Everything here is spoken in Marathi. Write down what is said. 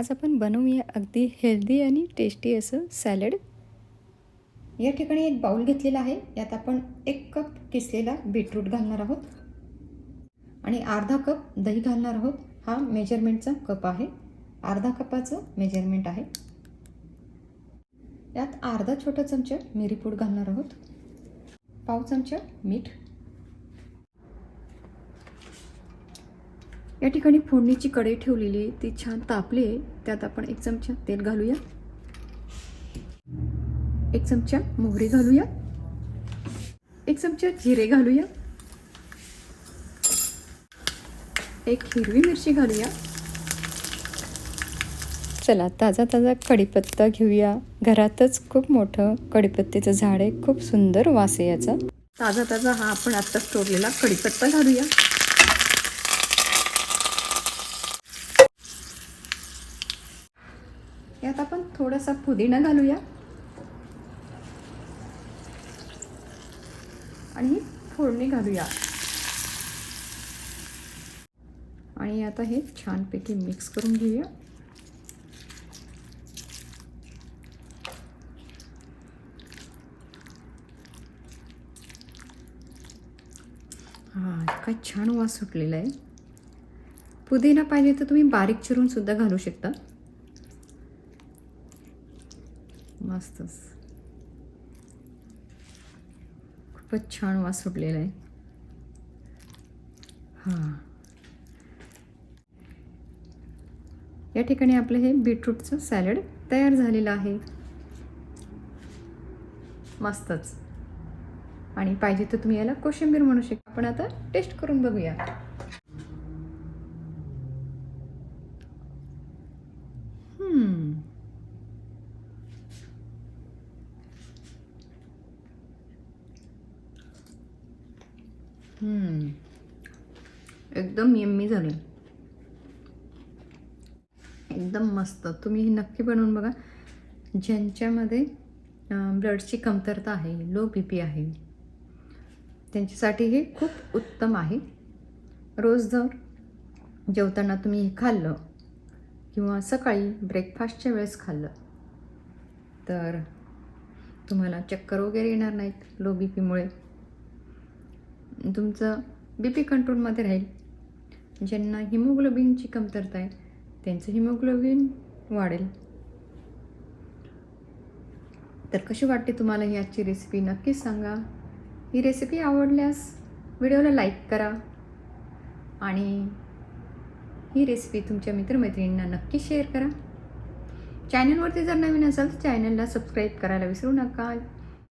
आज आपण बनवूया. अगदी हेल्दी आणि टेस्टी असं सॅलड या ठिकाणी एक बाउल घेतलेला आहे. यात आपण एक कप किसलेला बीटरूट घालणार आहोत. आणि अर्धा कप दही घालणार आहोत. हा मेजरमेंटचा कप आहे. अर्धा कपाचं मेजरमेंट आहे. यात अर्धा छोटा चमचा मिरीपूड घालणार आहोत. पाव चमचा मीठ. या ठिकाणी फोडणीची कढई ठेवलेली आहे ती छान तापली आहे. त्यात आपण एक चमचा तेल घालूया. एक चमचा मोहरी घालूया. एक चमचा जिरे घालूया. एक हिरवी मिरची घालूया. चला ताजा ताजा कढीपत्ता घेऊया. घरातच खूप मोठं कढीपत्त्याचं झाड आहे. खूप सुंदर वास आहे याचा. ताजा ताजा हा आपण आत्ताच तोडलेला कढीपत्ता घालूया. यात आपण थोडासा पुदिना घालूया. आणि फोडणी घालूया. आणि आता हे छानपैकी मिक्स करून घेऊया. हां काय छान वास सुटलेला आहे. पुदिना पाहिजे तर तुम्ही बारीक चिरून सुद्धा घालू शकता. मस्तच. खूपच छान वास सुटलेला आहे. हां. या ठिकाणी आपलं हे बीटरूटचं सॅलड तयार झालेलं आहे. मस्तच. आणि पाहिजे तर तुम्ही याला कोशिंबीर म्हणू शकता. आपण आता टेस्ट करून बघूया. एकदम यम्मी झाले. एकदम मस्त. तुम्ही हे नक्की बनवून बघा. ज्यांच्यामध्ये ब्लडची कमतरता आहे लो बी पी आहे त्यांच्यासाठी हे खूप उत्तम आहे. रोज जर जेवताना तुम्ही हे खाल्लं किंवा सकाळी ब्रेकफास्टच्या वेळेस खाल्लं तर तुम्हाला चक्कर वगैरे येणार नाहीत लो बी पीमुळे तुमचं बी पी कंट्रोलमध्ये राहील. ज्यांना हिमोग्लोबिनची कमतरता आहे त्यांचं हिमोग्लोबिन वाढेल. तर कशी वाटते तुम्हाला ही आजची रेसिपी नक्कीच सांगा. ही रेसिपी आवडल्यास व्हिडिओला लाईक करा. आणि ही रेसिपी तुमच्या मित्रमैत्रिणींना नक्की शेअर करा. चॅनलवरती जर नवीन असाल तर चॅनलला सबस्क्राईब करायला विसरू नका.